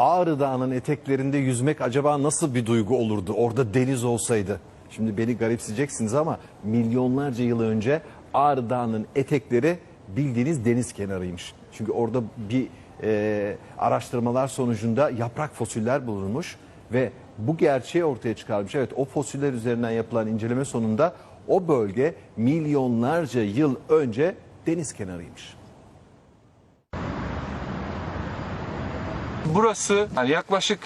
Ağrı Dağı'nın eteklerinde yüzmek acaba nasıl bir duygu olurdu? Orada deniz olsaydı. Şimdi beni garipseyeceksiniz ama milyonlarca yıl önce Ağrı Dağı'nın etekleri bildiğiniz deniz kenarıymış. Çünkü orada bir e, araştırmalar sonucunda yaprak fosiller bulunmuş ve bu gerçeği ortaya çıkarmış. Evet o fosiller üzerinden yapılan inceleme sonunda o bölge milyonlarca yıl önce deniz kenarıymış. Burası yani yaklaşık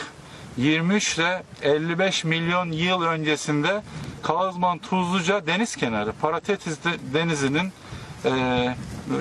23 ile 55 milyon yıl öncesinde Kazman Tuzluca deniz kenarı, Paratetis de- denizinin e,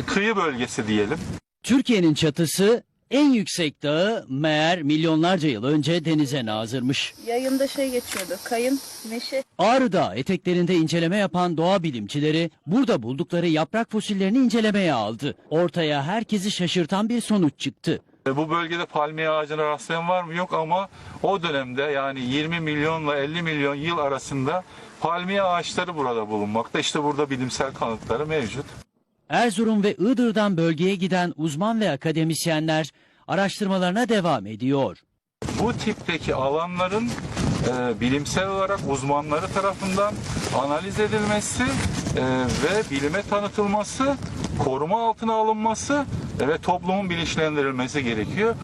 kıyı bölgesi diyelim. Türkiye'nin çatısı en yüksek dağı meğer milyonlarca yıl önce denize nazırmış. Yayında şey geçiyordu. Kayın, meşe. Ağrı Dağı eteklerinde inceleme yapan doğa bilimcileri burada buldukları yaprak fosillerini incelemeye aldı. Ortaya herkesi şaşırtan bir sonuç çıktı. E, Bu bölgede palmiye ağacına rastlayan var mı? Yok ama o dönemde yani 20 milyonla 50 milyon yıl arasında palmiye ağaçları burada bulunmakta. İşte burada bilimsel kanıtları mevcut. Erzurum ve Iğdır'dan bölgeye giden uzman ve akademisyenler araştırmalarına devam ediyor. Bu tipteki alanların e, bilimsel olarak uzmanları tarafından analiz edilmesi e, ve bilime tanıtılması, koruma altına alınması ve toplumun bilinçlendirilmesi gerekiyor.